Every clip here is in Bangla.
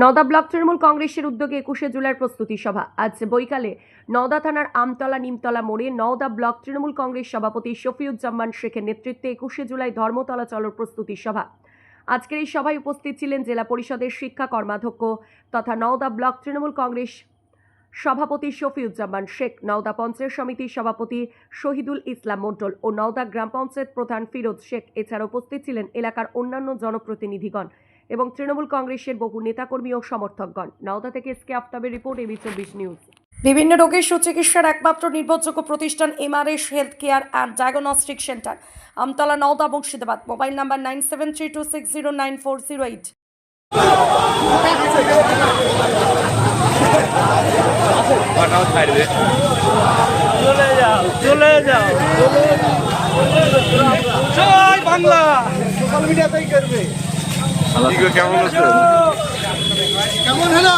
নওদা ব্লক তৃণমূল কংগ্রেসের উদ্যোগে একুশে জুলাইয়ের প্রস্তুতি সভা। আজ বৈকালে নওদা থানার আমতলা, নিমতলা মোড়ে নওদা ব্লক তৃণমূল কংগ্রেস সভাপতি শফিউজ্জামান শেখের নেতৃত্বে একুশে জুলাই ধর্মতলা চলর প্রস্তুতি সভা। আজকের এই সভায় উপস্থিত ছিলেন জেলা পরিষদের শিক্ষা কর্মাধ্যক্ষ তথা নওদা ব্লক তৃণমূল কংগ্রেস সভাপতি শফিউজ্জামান শেখ, নওদা পঞ্চায়েত সমিতির সভাপতি শহীদুল ইসলাম মণ্ডল ও নওদা গ্রাম পঞ্চায়েত প্রধান ফিরোজ শেখ। এছাড়া উপস্থিত ছিলেন এলাকার অন্যান্য জনপ্রতিনিধিগণ। এবং তৃণমূল কংগ্রেসের বহু নেতাকর্মী ও সমর্থকগণ। নওদা থেকে এসকে আফতাবের রিপোর্ট এবি চব্বিশ নিউজ। বিভিন্ন রোগের সুচিকিৎসার একমাত্র নির্ভরযোগ্য প্রতিষ্ঠান MRS health care and diagnostic centre. Amtala Nowda Murshidabad. Mobile number nine seven three two six zero nine four zero eight. পাটাও ছাড়বে চলে যাও চলে যাও। বাংলা। সোশ্যাল মিডিয়াতেই করবে। কি গো, কেমন আছো কেমন হলো?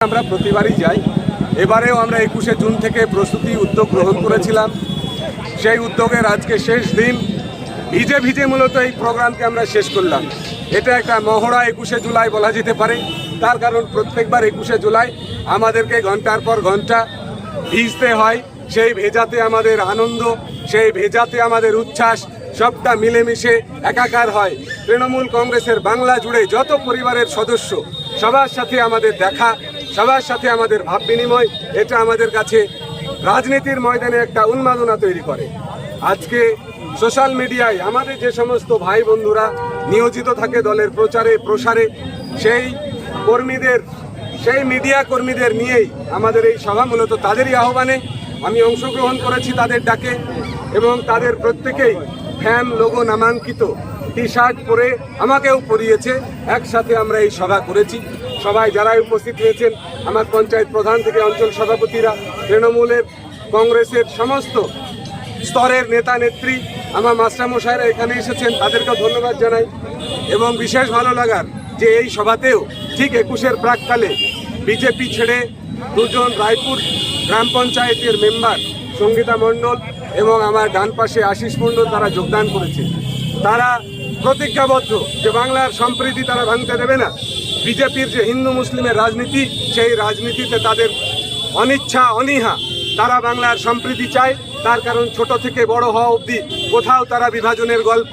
আমরা প্রতিবারই যাই। এবারেও আমরা একুশে জুন থেকে প্রস্তুতি উদ্যোগ গ্রহণ করেছিলাম। সেই উদ্যোগের আজকে শেষ দিন। ভিজে ভিজে মূলত এই প্রোগ্রামকে আমরা শেষ করলাম। এটা একটা মহড়া একুশে জুলাই বলা যেতে পারে। তার কারণ প্রত্যেকবার একুশে জুলাই আমাদেরকে ঘণ্টার পর ঘণ্টা ভিজতে হয়। সেই ভেজাতে আমাদের আনন্দ, সেই ভেজাতে আমাদের উচ্ছ্বাস, সবটা মিলেমিশে একাকার হয়। তৃণমূল কংগ্রেসের বাংলা জুড়ে যত পরিবারের সদস্য, সবার সাথে আমাদের দেখা, সবার সাথে আমাদের ভাব বিনিময়, এটা আমাদের কাছে রাজনীতির ময়দানে একটা উন্মাদনা তৈরি করে। আজকে সোশ্যাল মিডিয়ায় আমাদের যে সমস্ত ভাই বন্ধুরা নিয়োজিত থাকে দলের প্রচারে, প্রসারে, সেই কর্মীদের, সেই মিডিয়া কর্মীদের নিয়েই আমাদের এই সভা মূলত তাদেরই আহ্বানে আমি অংশগ্রহণ করেছি তাদের ডাকে এবং তাদের প্রত্যেকেই ফ্যান, লোগো নামাঙ্কিত টি শার্ট পরে আমাকেও পরিয়েছে। একসাথে আমরা এই সভা করেছি। সবাই যারাই উপস্থিত হয়েছেন, আমার পঞ্চায়েত প্রধান থেকে অঞ্চল সভাপতিরা, তৃণমূলের, কংগ্রেসের সমস্ত স্তরের নেতা, নেত্রী, আমার মাস্টারমশাইরা এখানে এসেছেন, তাদেরকেও ধন্যবাদ জানাই এবং বিশেষ ভালো লাগার যে এই সভাতেও ঠিক একুশের প্রাককালে বিজেপি ছেড়ে দুজন রায়পুর গ্রাম পঞ্চায়েতের মেম্বার সঙ্গীতা মণ্ডল এবং আমার ডান পাশে আশিস মণ্ডল তারা যোগদান করেছে। তারা প্রতিজ্ঞাবদ্ধ যে বাংলার সম্প্রীতি তারা ভাঙতে দেবে না। বিজেপির যে হিন্দু মুসলিমের রাজনীতি, সেই রাজনীতিতে তাদের অনিচ্ছা, অনীহা তারা বাংলার সম্প্রীতি চায়। তার কারণ ছোট থেকে বড় হওয়া অবধি কোথাও তারা বিভাজনের গল্প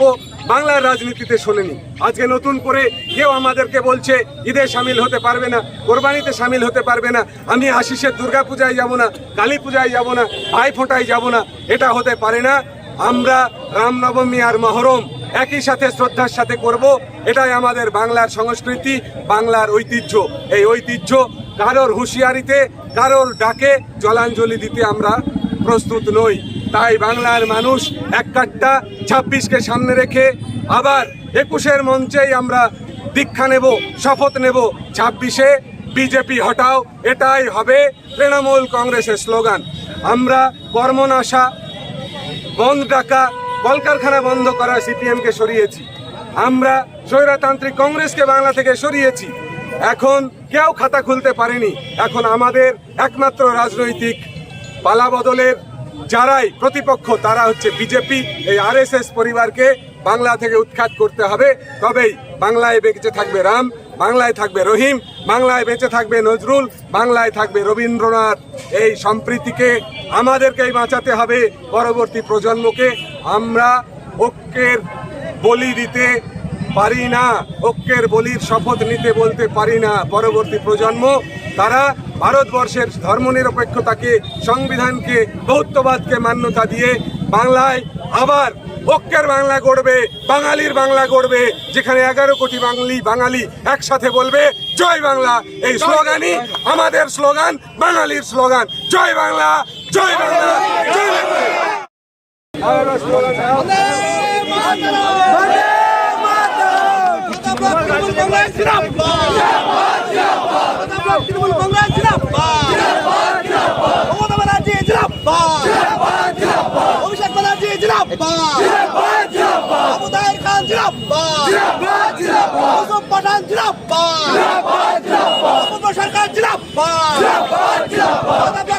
বাংলার রাজনীতিতে শোনেনি। আজকে নতুন করে কেউ আমাদেরকে বলছে, ঈদে সামিল হতে পারবে না, কোরবানিতে সামিল হতে পারবে না, আমি আশিসের দুর্গা পূজায় যাব না, কালী পূজায় যাব না ভাই ফোঁটায় যাব না, এটা হতে পারে না। আমরা রামনবমী আর মহরম একই সাথে শ্রদ্ধার সাথে করব, এটাই আমাদের বাংলার সংস্কৃতি, বাংলার ঐতিহ্য। এই ঐতিহ্য কারোর হুঁশিয়ারিতে, কারোর ডাকে জলাঞ্জলি দিতে আমরা প্রস্তুত নই। তাই বাংলার মানুষ এক কাট্টা ছাব্বিশকে সামনে রেখে আবার একুশের মঞ্চেই আমরা দীক্ষা নেব, শপথ নেব। ছাব্বিশে বিজেপি হটাও, এটাই হবে তৃণমূল কংগ্রেসের স্লোগান। আমরা কর্মনাশা, বন্ধ ডাকা, কলকারখানা বন্ধ করা সিপিএমকে সরিয়েছি। আমরা স্বৈরতান্ত্রিক কংগ্রেসকে বাংলা থেকে সরিয়েছি। এখন কেউ খাতা খুলতে পারেনি। এখন আমাদের একমাত্র রাজনৈতিক পালা বদলের যারাই প্রতিপক্ষ, তারা হচ্ছে বিজেপি। এই আরএসএস পরিবারকে বাংলা থেকে উৎখাত করতে হবে। তবেই বাংলায় বেঁচে থাকবে রাম, বাংলায় থাকবে রহিম, বাংলায় বেঁচে থাকবে নজরুল, বাংলায় থাকবে রবীন্দ্রনাথ। এই সম্প্রীতিকে আমাদেরকেই বাঁচাতে হবে পরবর্তী প্রজন্মকে। আমরা ঐক্যের বলি দিতে পারি না। ঐক্যের বলির শপথ নিতে বলতে পারি না পরবর্তী প্রজন্ম। তারা ভারতবর্ষের ধর্মনিরপেক্ষতাকে, সংবিধানকে বহুত্ববাদকে মান্যতা দিয়ে বাংলায় আবার ঐক্যের বাংলা গড়বে, বাঙালির বাংলা গড়বে, যেখানে এগারো কোটি বাঙালি বাঙালি একসাথে বলবে, জয় বাংলা। এই স্লোগানই আমাদের স্লোগান, বাঙালির স্লোগান। জয় বাংলা জয় বাংলা জয় বাংলা। আরও স্লোগান অভিষেক ব্যানার্জি জিরাবাদ আবুদাইর খান জিরাবাদ পাঠান জিরাবাদ সরকার জিরাবাদ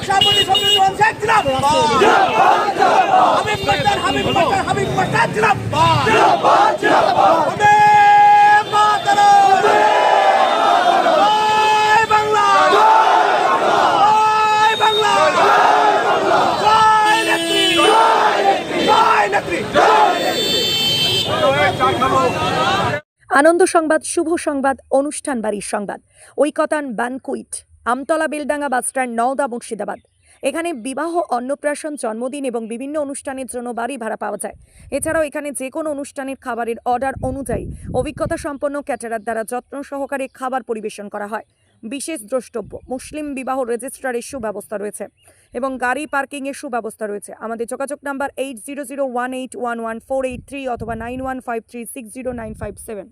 হাবিব রহমান শেখ জিন্দাবাদ। হাবিব মাস্টার হাবিব মাস্টার হাবিব জিন্দাবাদ জিন্দাবাদ জিন্দাবাদ বন্দে মাতরম জয় বাংলা জয় বাংলা জয় নেত্রী জয় নেত্রী আনন্দ সংবাদ, শুভ সংবাদ, অনুষ্ঠান বাড়ির সংবাদ। Oikotan banquet, Amtala Beldanga bus stand, Nowda Murshidabad. এখানে বিবাহ, অন্নপ্রাশন, জন্মদিন এবং বিভিন্ন অনুষ্ঠানের জন্য বাড়ি ভাড়া পাওয়া যায়। এছাড়াও এখানে যে কোনো অনুষ্ঠানের খাবারের অর্ডার অনুযায়ী অভিজ্ঞতা সম্পন্ন ক্যাটারার দ্বারা যত্ন সহকারে খাবার পরিবেশন করা হয়। বিশেষ দ্রষ্টব্য। মুসলিম বিবাহ রেজিস্ট্রারের সুব্যবস্থা রয়েছে এবং গাড়ি পার্কিংয়ের সুব্যবস্থা রয়েছে। আমাদের যোগাযোগ number eight zero zero one eight one one four eight three অথবা nine one five three six zero nine five seven